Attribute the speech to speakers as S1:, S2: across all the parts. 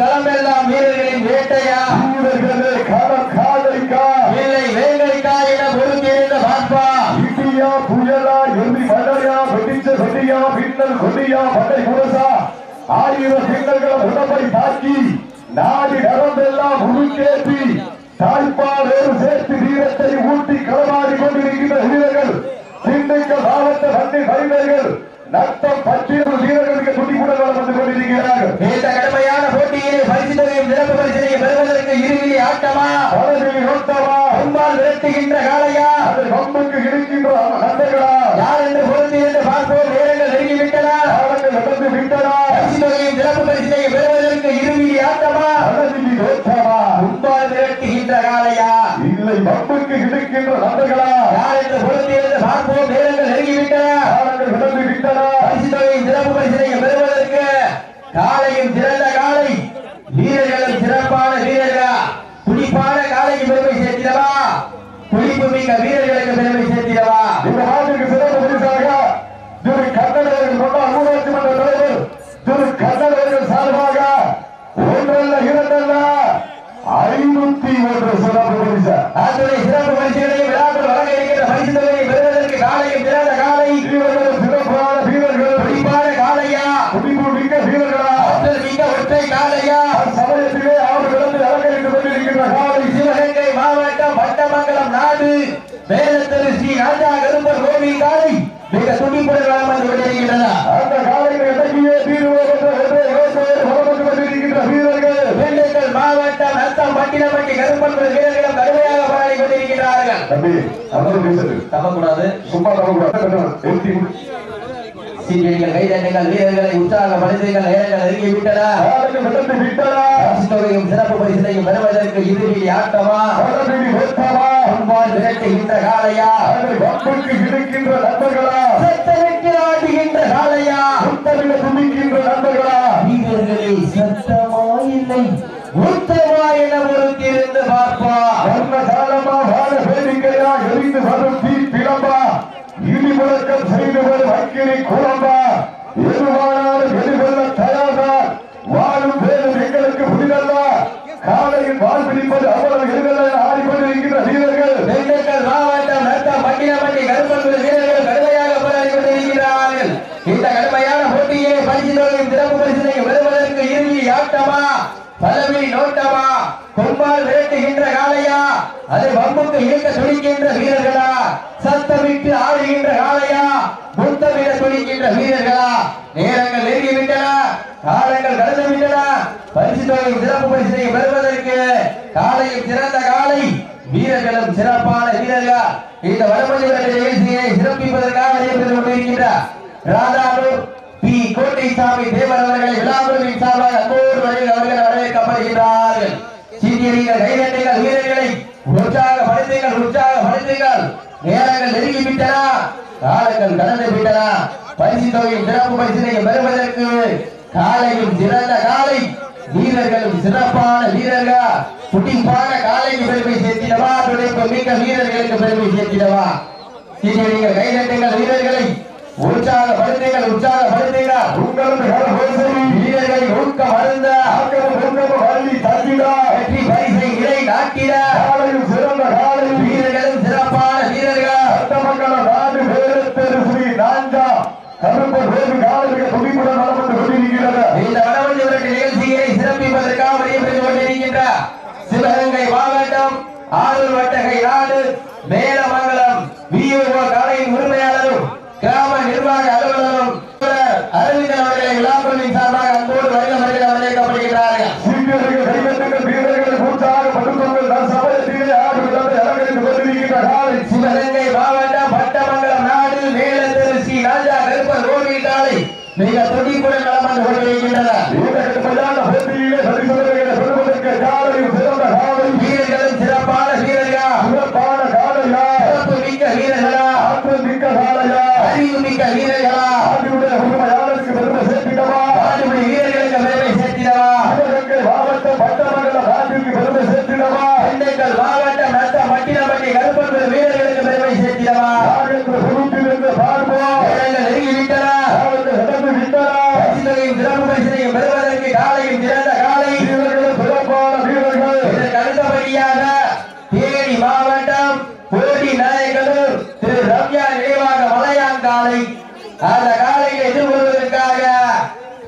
S1: களமெல்லாம் வீரர்களின் வேட்டையா?
S2: வீரர்களே கள காலைக்கா?
S1: இல்லை வேங்கைக்கா என பொறுத்திருந்த பார்ப்பா
S2: இடியா புயலா எம்பி மழையா வெடிச்ச வெடியா பின்னல் கொடியா படை குரசா ஆயிரம் சின்னல்களை உடம்பை தாக்கி நாடி நரம்பெல்லாம் உருக்கேற்றி தாய்ப்பாடோடு சேர்த்து வீரத்தை ஊட்டி களமாடி கொண்டிருக்கின்ற வீரர்கள் திண்டுக்கல் மாவட்ட வண்டி வைந்தர்கள் நத்தம் பட்டியல் வீரர்களுக்கு துடிப்புடன் வந்து கொண்டிருக்கிறார்கள்
S1: இந்த கடுமையான போட்டியிலே பரிசு தொகையும் சிறப்பு பரிசினை பெறுவதற்கு இருவிழி ஆட்டமா
S2: ஓட்டமா
S1: அம்பால் விரட்டுகின்ற காளையா?
S2: அதை வம்புக்கு இருக்கின்ற நண்பர்களா
S1: யார் என்று பொறுத்திருந்து பார்ப்போம் நேரங்கள் நெருங்கிவிட்டன
S2: காலங்கள் நடந்து விட்டனா
S1: தொகையும் சிறப்பு பரிசினை பெறுவதற்கு இருவிழி ஆட்டமா?
S2: பலவில் ஓட்டமா
S1: அம்பால் விரட்டுகின்ற காளையா?
S2: இல்லை வம்புக்கு இருக்கின்ற நண்பர்களா
S1: யார் என்று பொறுத்திருந்து பார்ப்போம் நேரங்கள்
S2: நடந்து விட்டனா
S1: பரிசு தொகையும் சிறப்பு பரிசினை பெறுவதற்கு காலையும் சிறந்த காலை வீரர்களும் சிறப்பான வீரர்களா துடிப்பான காலைக்கு பெருமை சேர்த்திடவா துடிப்பு மிக்க வீரர்களுக்கு பெருமை சேர்த்திடவா
S2: இந்த நாட்டுக்கு சிறப்பு பரிசாக திரு கண்ணனவர்கள் கொண்டார் ஊராட்சி மன்ற தலைவர் திரு கண்ணனவர்கள் சார்பாக ஒன்றல்ல இரண்டல்ல ஐநூத்தி ஒன்று சிறப்பு
S1: அத்துறை சிறப்பு பரிசுகளையும் விழாக்கள் வழங்க இருக்கின்ற பரிசு தொகையை பெறுவதற்கு காலையும் சிறந்த காலை.
S2: சிறப்பான வீரர்கள்
S1: துடிப்பான காலையா?
S2: துடிப்பு மிக்க வீரர்களா
S1: ஆற்றல் மிக்க ஒற்றை காலையா?
S2: சமயத்திலே அவர் விளந்து அலங்கரித்துக் கொண்டிருக்கின்ற காலை
S1: சிவகங்கை மாவட்டம் பட்டமங்கலம் நாடு. வேலத்தரு ஸ்ரீ ராஜா கருப்பர் கோவில் காலை. மிக துடிப்புடன் வளம் வந்து கொண்டிருக்கின்றன.
S2: அந்த தீர்வோம் என்ற வீரர்கள்?
S1: மாவட்டம் நத்தம் பட்டினப்பட்டி கருப்பன் வீரர்களும் கடுமையாக போராடி கொண்டிருக்கிறார்கள்
S2: தம்பி பேசுறது. சும்மா
S1: கைதட்டுங்கள் வீரர்களை உற்சாகப்படுத்துங்கள் நேரங்கள் நெருங்கி பரிசு தொகையும் சிறப்பு பரிசினையும் பெறுவதற்கு இறுதியில் ஆட்டமா
S2: பலவிழி ஓட்டமா
S1: அன்பால் விரட்டுகின்ற காளையா?
S2: அதை வம்புக்கு இருக்கின்ற நண்பர்களா?
S1: சத்தமிட்டு ஆடுகின்ற காளையா?
S2: முத்தமிழ துணிக்கின்ற நண்பர்களா?
S1: வீரர்களே சத்தமா இல்லை? உத்தமா என பொறுத்திருந்து
S2: முழக்கம் செய்து அக்கினி குழம்பா எதுவானாலும் எதிர்கொள்ள தயார்தான் வாழும் பேரும் எங்களுக்கு புதிதல்ல. காலையில் வாழ் பிடிப்பது அவ்வளவு எதிர்கொள்ள ஆடிக்கொண்டிருக்கின்ற வீரர்கள்.
S1: திண்டுக்கல் மாவட்டம் நத்தம் பட்டினப்பட்டி கருப்பன் வீரர்கள் கடுமையாக போராடி கொண்டிருக்கிறார்கள். இந்த கடுமையான போட்டியிலே பரிசு தொகையும் சிறப்பு பரிசினையும் இறுதி ஆட்டமா? பதவி நோட்டமா? கொம்பால் விரட்டுகின்ற காலையா அது வம்புக்கு இழுக்க துடிக்கின்ற வீரர்களா? சத்தமிட்டு ஆடுகின்ற வீரர்களா? நேரங்கள் நெருங்கி விட்டன காலங்கள் கடந்து விட்டன பரிசு தொகையும் சிறப்பு பரிசினையும் பெறுவதற்கு காலையில் சிறந்த காலை வீரர்களும் சிறப்பான வீரர்கள்? இந்த வடமொழி விரட்டு நிகழ்ச்சியை சிறப்பிப்பதற்காக நடைபெற்றுக் கொண்டிருக்கின்ற ராதாபுரம் பி. கோட்டைசாமி தேவர் அவர்களை விழாக்குழுவின் சார்பாக அன்போடு வழியில் அவர்கள் வரவேற்கப்படுகின்றார்கள். சீக்கியர்கள் கைதட்டுங்கள் வீரர்களை உற்சாகப்படுத்துங்கள் உற்சாகப்படுத்துங்கள் நேரங்கள் நெருங்கி விட்டன கடந்து விட்டன. பரிசு தொகையும் சிறப்பு பரிசினை பெறுவதற்கு காலையும் சிறந்த காலை வீரர்களும் சிறப்பான வீரர்கள். துடிப்பான காலைக்கு பெருமை சேர்த்திடவா? துடைப்பு மிக்க வீரர்களுக்கு பெருமை சேர்த்திடவா? நீங்கள் கைதட்டுங்கள் வீரர்களை. உற்சாகப்படுத்துங்கள் உற்சாகப்படுத்துங்கள்
S2: உங்களது கரகோசரி
S1: வீரர்களை
S2: ஊக்க மருந்த வள்ளி தந்திடா
S1: வெற்றி பரிசை நிலை நாட்டிட.
S2: சிறந்த காலை.
S1: வீரர்களும் சிறப்பான வீரர்கள்
S2: சட்டமங்கல நாடு வேலத்தேரு ஸ்ரீ நாஞ்சா கருப்பர் வேறு காலையில் துடிப்புடன் வளம் வந்து கொண்டிருக்கிறது
S1: இந்த வடவள்ளி விரட்டு நிகழ்ச்சியை சிறப்பிப்பதற்காக நடைபெற்றுக் கொண்டிருக்கின்ற சிவகங்கை மாவட்டம் ஆரூர் வட்டகை நாடு மேலமங்கலம் வியூஓ உரிமையாளரும் கிராம நிர்வாக அலுவலரும் அந்த காலையில் எதிர்கொள்வதற்காக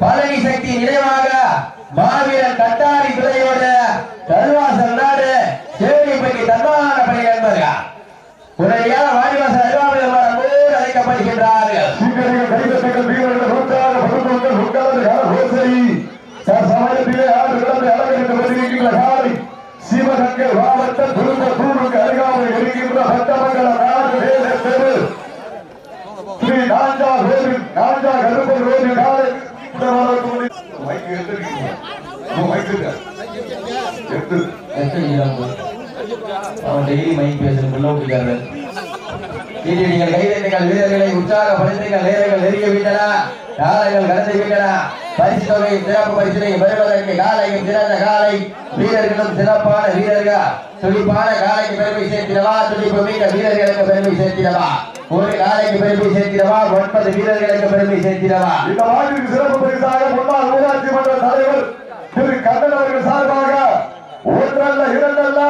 S1: பழனி சக்தி நினைவாக மாவீரன் தட்டாரி துறையோட கருவாசல் நாடு சேவைப்பட்டி தன்மான பணி என்பதா முறையாக உற்சாகப்படுத்துங்கள் நேரங்கள் நெருங்கி விட்டன காலைகள் கடந்து விட்டன பரிசு தொகை சிறப்பு பரிசுகளை பெறுவதற்கு காலையும் சிறந்த காலை. வீரர்களும் சிறப்பான வீரர்கள். துடிப்பான காலைக்கு பெருமை சேர்க்கிறவா துடிப்பு மிக்க வீரர்களுக்கு பெருமை சேர்க்கிறவா ஒரு காலைக்கு பெருமை சேர்க்கிறவா ஒன்பது வீரர்களுக்கு பெருமை சேர்க்கிறவா
S2: இந்த வார்டிற்கு சிறப்பு பரிசாக முன்னாள் ஊராட்சி மன்ற தலைவர் திரு கண்ணன் அவர்கள் சார்பாக ஒன்றல்ல இரண்டல்ல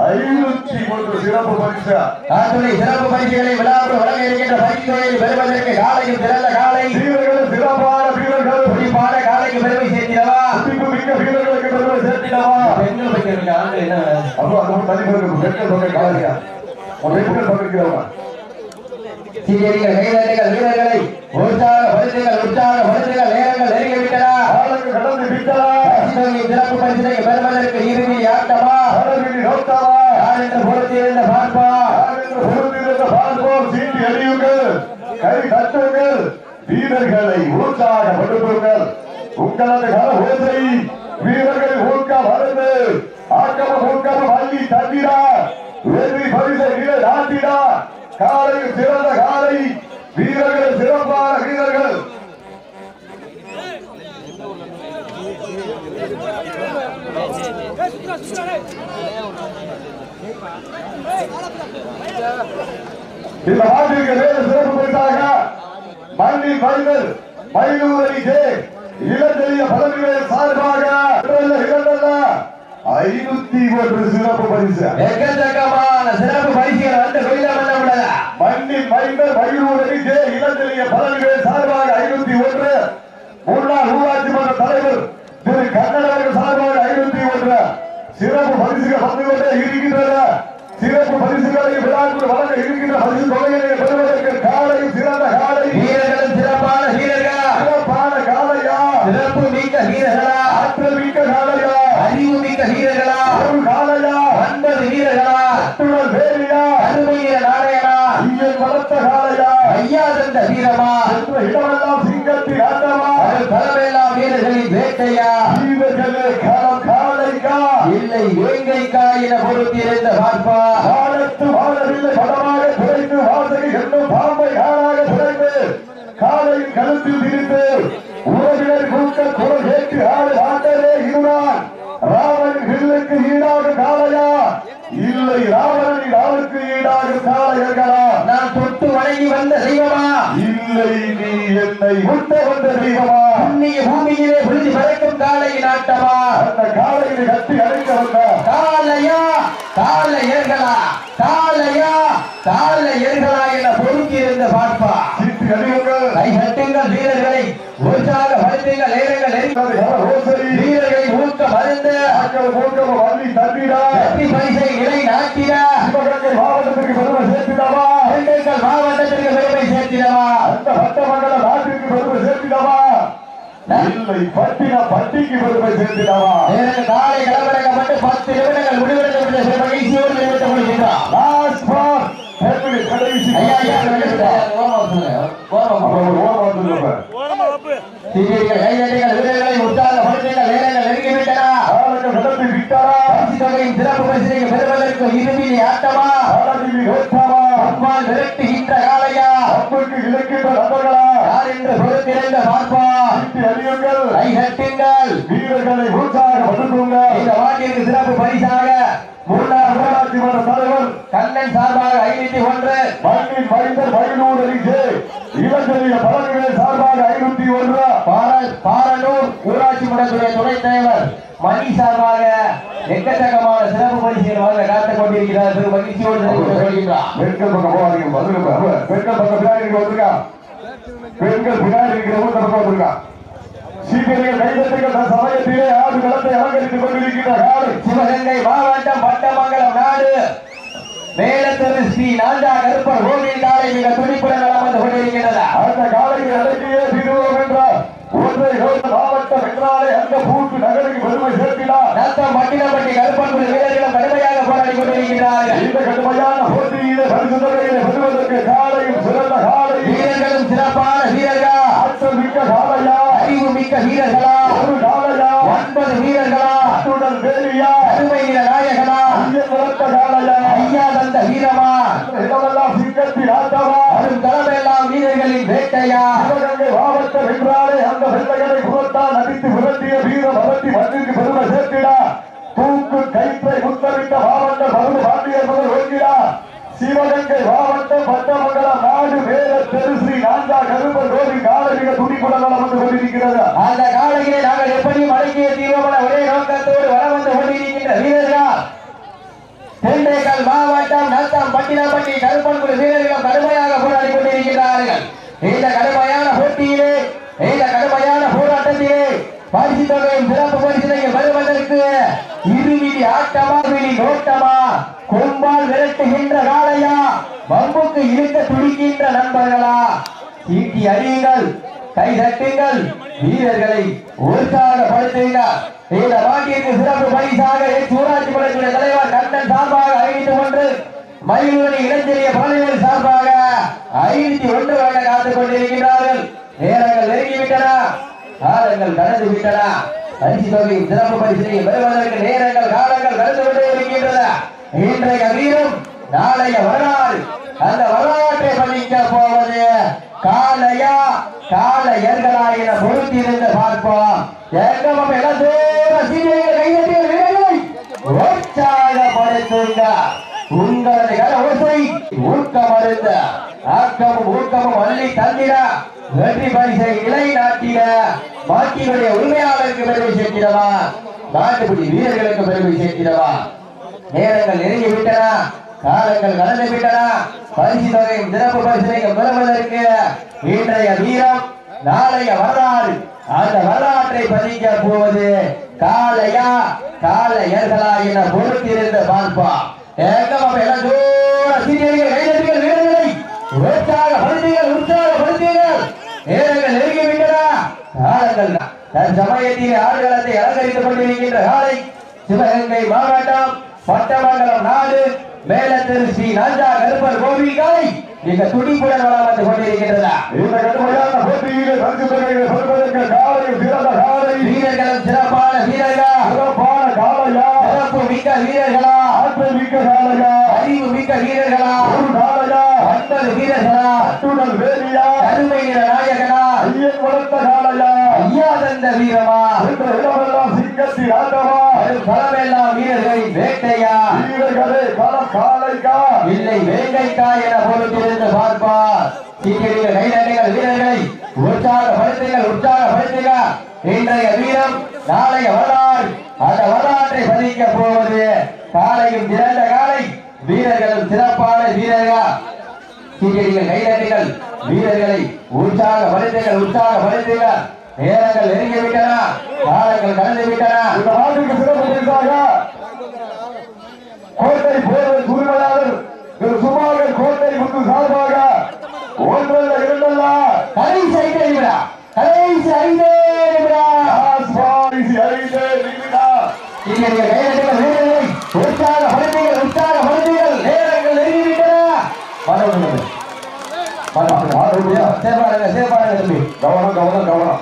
S2: ஐநூத்தி ஒன்று சிறப்பு பரிசு.
S1: அத்துணை சிறப்பு பரிசுகளை விழாவில் வழங்க இருக்கின்ற பரிசு தொகையை பெறுவதற்கு காலையும் சிறந்த காலை.
S2: வீரர்கள் சிறப்பான வீரர்கள்.
S1: துடிப்பான காலைக்கு பெருமை சேர்த்திடவா?
S2: துடிப்பு மிக்க வீரர்களுக்கு பெருமை சேர்த்திடவா?
S1: பெண்கள் ஆண்கள் என்ன
S2: அப்போ அந்த ஒரு தனி பெண்கள் பக்கம் காலையா? பெண்கள் பக்கம்
S1: சீரியர்கள் கைதட்டுகள் வீரர்களை உற்சாகப்படுத்துங்கள் உற்சாகப்படுத்துங்கள் நேரங்கள் நெருங்கி
S2: கடந்து விட்டதா?
S1: சிறப்பு பரிசினை பெறுவதற்கு இறுதி ஆட்டமா
S2: நோக்கமா
S1: யார் என்று பொறுத்திருந்த பார்ப்பா?
S2: பொறுத்திருந்த பார்ப்போம்? சீட்டி அடியுங்கள் கை தட்டுங்கள். வீரர்களை உற்சாகப்படுத்துங்கள் உங்களது கல ஓசை வீரர்களை ஊக்க மருந்து. ஆக்கம ஊக்கம வள்ளி தந்திரா வெற்றி பரிசை வீர நாட்டிடா. காலை சிறந்த காலை. வீரர்கள் சிறப்பான வீரர்கள். இந்த ஆண்டிற்கு வேறு சிறப்பு பரிசாக மண்ணில் மைந்தர் மயிலூரை ஜே இளஞ்செழிய பதவிகள் சார்பாக ஐநூத்தி ஒன்று சிறப்பு பரிசு.
S1: எக்கச்சக்கமான சிறப்பு பரிசுகள் வந்து விடல
S2: மண்ணில் மைந்தர் மயிலூரை ஜே இளஞ்செழிய பதவிகள் சார்பாக ஐநூத்தி ஒன்று. முன்னாள் ஊராட்சி மன்ற தலைவர் திரு அவர்கள் சார்பாக ஐநூத்தி ஒன்று. சிறப்பு பரிசுகள் வந்து கொண்டே இருக்கின்றன. சிறப்பு பரிசுகளை விழாக்குள் வழங்க இருக்கின்ற பரிசு தொகையை பெறுவதற்கு காலையும் சிறந்த காலை.
S1: வீரர்களும் சிறப்பான வீரர்களா?
S2: சிறப்பான காலையா?
S1: சிறப்பு மிக்க வீரர்களா?
S2: ஆற்றல் மிக்க காலையா?
S1: அறிவு மிக்க வீரர்களா?
S2: ஒரு காலையா?
S1: ஒன்பது வீரர்களா?
S2: அத்துணல் வேலியா
S1: அருமைய நாராயணா?
S2: ஐயன் வளர்த்த காலையா?
S1: ஐயா தந்த வீரமா?
S2: என்ற இடமெல்லாம் சிங்கத்தின் ஆட்டமா?
S1: அது தலைமையெல்லாம் வீரர்களின் வேட்டையா?
S2: வீரர்களே காலம் காலைக்கா?
S1: இல்லை வேங்கைக்கா என பொறுத்திருந்த பார்ப்பா?
S2: வாழத்து
S1: விழுந்து பறக்கும் காளையின் ஆட்டமா
S2: அந்த காளையை கட்டி அழைக்க வந்த
S1: காளையா? கால ஏர்களா காளையா? கால ஏர்களா என பொறுத்திருந்த பார்ப்பா.
S2: சீட்டு அடிவுங்கள்
S1: கை கட்டுங்கள் வீரர்களை. உற்சாகப்படுத்துங்கள் நேரங்கள் நெருங்கி
S2: ரோசரி.
S1: வீரர்களை ஊக்க மருந்து. வெற்றி பரிசை நிலை நாட்டிட.
S2: சிவகங்கை மாவட்டத்துக்கு பெருமை சேர்த்திடவா?
S1: மாவட்டத்திற்கு பெருமை சேர்த்திடவா?
S2: அந்த பெருமை சேர்த்திடவா இல்லை பட்டின பட்டிக்கு பெருமை சேர்த்திடவா
S1: நேரங்கள் காலை கிளம்படக்கப்பட்டு பத்து நிமிடங்கள் முடிவெடுத்து விட்ட சில மகிழ்ச்சியோடு நிறுத்தப் கொள்கின்றார்
S2: லாஸ்ட் பார் எப்படி கடைசி
S1: ஐயா ஐயா ஓரமா ஓரமா
S2: ஓரம் வந்துருப்ப
S1: சீரியர்கள் கைதட்டுங்கள் வீரர்களை உற்சாகப்படுத்துங்கள் நேரங்கள் நெருங்கிவிட்டன
S2: காலங்கள் நடத்தி விட்டாரா?
S1: பரிசு தொகையின் சிறப்பு பரிசினை பெறுவதற்கு இறுதியில் ஆட்டமா
S2: காலத்தில் ஓட்டாமா
S1: அம்மாள் விரட்டுகின்ற காலையா
S2: இலக்கின்ற நபர்களா
S1: பொறுத்திருந்த பார்ப்பா
S2: சீட்டு அடியுங்கள்
S1: கை கட்டுங்கள்.
S2: வீரர்களை உற்சாக படுத்துங்கள்
S1: இந்த வாட்டிற்கு சிறப்பு பரிசாக முன்னாள்
S2: ஊராட்சி மன்ற தலைவர்
S1: கண்ணன் சார்பாக ஐநூத்தி ஒன்று.
S2: மண்ணின் மைந்தர் மயிலூர் அணிக்கு இளஞ்செழிய பழங்குகள் சார்பாக ஐநூத்தி ஒன்று.
S1: பார- பாரனூர் ஊராட்சி மன்றத்துடைய துணைத் தலைவர் மணி சார்பாக எக்கச்சக்கமான சிறப்பு பரிசுகள் வாங்க காத்துக் கொண்டிருக்கிறார். மகிழ்ச்சியோடு கொள்கின்றார்
S2: பெண்கள் பக்கம் போவாதீங்க பெண்கள் பக்கம் பின்னாடி வந்திருக்கா? பெண்கள் பின்னாடி இருக்கிறவங்க பக்கம் வந்திருக்கா சீக்கிரம் கைதட்டுகள் தன் சமயத்திலே ஆடு களத்தை அலங்கரித்துக் கொண்டிருக்கின்ற
S1: சிவகங்கை மாவட்டம் பட்டமங்கலம் நாடு. மேலத்தெரு ஸ்ரீ நாஞ்சா கருப்பர் கோவில் காலை மிக துடிப்புடன் நலம் வந்து கொண்டிருக்கின்றதா
S2: அந்த காலையில் அடக்கியே தீருவோம் என்றார். ஒன்றை மாவட்டம் என்றாலே அந்த பூட்டு நகருக்கு பெருமை சேர்த்தினார்
S1: நத்தம் மட்டினப்பட்டி கருப்பன்குடி வீரர்களும் கடுமையாக போராடி கொண்டிருக்கிறார்கள்
S2: இந்த கடுமையான போட்டியிலே பரிசு தொகையிலே பெறுவதற்கு காலையும் சிறந்த காலை
S1: வீரர்களும் சிறப்பான வீரர்களா
S2: ஆற்றல் மிக்க காலையா
S1: அறிவு மிக்க வீரர்களா
S2: ஒரு காலையா
S1: ஒன்பது வீரர்களா
S2: அத்துடன் வேலியா
S1: அருமை நில நாயகனா
S2: ஐயன் வளர்த்த காலையா
S1: ஐயா தந்த வீரமா
S2: இடமெல்லாம் சிங்கத்தில் ஆட்டமா
S1: அரும் தலைமையெல்லாம் வீரர்களின் வேட்டையா
S2: சிவகங்கை மாவட்டம் என்றாலே அந்த வெள்ளையனை புறத்தால் அடித்து விரட்டிய வீர பகத்தி மண்ணிற்கு பெருமை சேர்த்திடா. தூக்கு கைப்பை முத்தமிட்ட மாவட்டம் மருது பாண்டியர் முதல் ஓங்கினார் சிவகங்கை மாவட்டம் பட்டமங்கலம் நாடு மேல பெருசி நான்கா கருப்பர் கோவில் காலமிக துணிக்குடன் வந்து கொண்டிருக்கிறது.
S1: அந்த காலையிலே நாங்கள் எப்படி அடக்கிய தீவிரமான ஒரே நோக்கத்தோடு வர வந்து கொண்டிருக்கின்ற வீரர்கள்? தென்னைக்கல் மாவட்டம் நத்தம் பட்டினப்பட்டி கருப்பன்குடி வீரர்கள் கடுமையாக போராடி கொண்டிருக்கிறார்கள் இந்த கடுமையான போட்டியிலே இந்த கடுமையான போராட்டத்திலே பரிசு தொகையும் சிறப்பு பரிசினையும் வருவதற்கு இருவிழி ஆட்டமா விழி நோட்டமா கொம்பால் விரட்டுகின்ற காலையா வம்புக்கு இழுக்க துடிக்கின்ற நண்பர்களா? சீட்டி அறியுங்கள் கை தட்டுங்கள் வீரர்களை உற்சாகப்படுத்துங்கள். இந்த மாட்டிற்கு சிறப்பு பரிசாக ஊராட்சி மன்றத்துடைய தலைவர் கண்ணன் சார்பாக ஐந்து ஒன்று மயிலுவணி இளஞ்செறிய பாலியல் சார்பாக ஐநூத்தி ஒன்று வழங்க காத்துக் கொண்டிருக்கிறார்கள் நேரங்கள் நெருங்கிவிட்டன காலங்கள் கடந்து விட்டன. பரிசு தொகையின் சிறப்பு பரிசினை பெறுவதற்கு நேரங்கள் காலங்கள் கடந்து கொண்டே இருக்கின்றன. இன்றைய வீரம் நாளைய வரலாறு. அந்த வரலாற்றை பதிக்க போவது காலையா? காலையர்களா என பொறுத்திருந்து பார்ப்போம். எங்கும் இளந்தோர சீனியர்கள் கைதட்டிய வீரர்களை உற்சாகப்படுத்துங்க உங்களது கல ஊக்கமருந்த ஆக்கமும் ஊக்கமும் அள்ளி தந்திட வெற்றி பரிசை நிலை நாட்டிட மாட்டினுடைய உரிமையாளருக்கு பெருமை நாட்டுப்படி வீரர்களுக்கு பெருமை நேரங்கள் நெருங்கி விட்டன காலங்கள் கடந்து விட்டன. பரிசு தொகையும் சிறப்பு பரிசனையும் பெறுவதற்கு இன்றைய வீரம் நாளைய வரலாறு. அந்த வரலாற்றை பதிக்க போவது காலையா காலையர்களா என பொறுத்திருந்து பார்ப்போம் எங்கும் எல்லாம் தூர சீனியர்கள் கைதட்டிகள் வீரர்களை உற்சாகப்படுத்தீர்கள் உற்சாகப்படுத்தீர்கள் நேரங்கள் நெருங்கி விட்டன. காலங்கள் தன் சமயத்தில் ஆடுகளத்தை அலங்கரித்துக் கொண்டிருக்கின்ற காலை சிவகங்கை மாவட்டம் பட்டமங்கலம் நாடு மேலத்திரு ஸ்ரீ ராஜா கருப்பர் கோவில் காலை மிக துடிப்புடன் வளம் வந்து கொண்டிருக்கின்றதா
S2: இந்த கடுமையான போட்டியிலே பரிசு தொகையிலே பெறுவதற்கு காலையும் சிறந்த காலை
S1: வீரர்களும் சிறப்பான வீரர்களா?
S2: சிறப்பான காலையா
S1: சிறப்பு மிக்க வீரர்களா?
S2: ஆற்றல் மிக்க காலையா
S1: அறிவு மிக்க வீரர்களா?
S2: ஒரு காலையா
S1: ஒன்பது வீரர்களா?
S2: அத்துடன் வேலியா
S1: அருமை நிற நாயகனா?
S2: ஐயன் வளர்த்த காலையா
S1: ஐயா தந்த வீரமா?
S2: இந்த இடமெல்லாம் சிங்கத்தின் ஆட்டமா
S1: களமெல்லாம் வீரர்களின் வேட்டையா?
S2: வீரர்களே களம் காலைக்கா
S1: இல்லை வேங்கைக்கா என பொறுத்திருந்து பார்ப்பார் சீக்கிரம் கைதட்டுங்கள் வீரர்களை உற்சாகப்படுத்துங்கள் உற்சாகப்படுத்துங்கள் இன்றைய வீரம் நாளைய வரலாறு. அந்த வரலாற்றை பதிக்க போவது காலையும் சிறந்த காலை வீரர்களும் சிறப்பான வீரர்கள்? சீக்கிரம் கைதட்டுங்கள் வீரர்களை உற்சாகப்படுத்துங்கள் உற்சாகப்படுத்துங்கள் நேரங்கள் நெருங்கி விட்டன. காலங்கள் கடந்து விட்டன.
S2: இந்த நாட்டுக்கு சிறப்பு பரிசாக கோட்டை போர் உரிமையாளர் திரு சுமாகர் கோட்டை முத்து சார்பாக ஒன்றல்ல இரண்டல்ல
S1: கடைசி ஐந்து நிமிடா. கடைசி ஐந்து நிமிடா.
S2: ஆஸ்வாரிசி ஐந்து நிமிடா.
S1: நீங்கள் கைதட்டுங்கள் வீரர்களை உற்சாகப்படுத்துங்கள் உற்சாகப்படுத்துங்கள் நேரங்கள் நெருங்கிவிட்டன வரவில்லை சேப்பாடுங்க சேப்பாடுங்க தம்பி.
S2: கவனம் கவனம் கவனம்.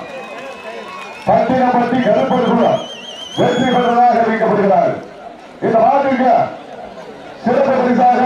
S2: பட்டினப்பட்டி கருப்பர் குளம் வெற்றி பெற்றதாக அறிவிக்கப்படுகிறார். இந்த மாட்டுக்கு சிறப்பு பரிசாக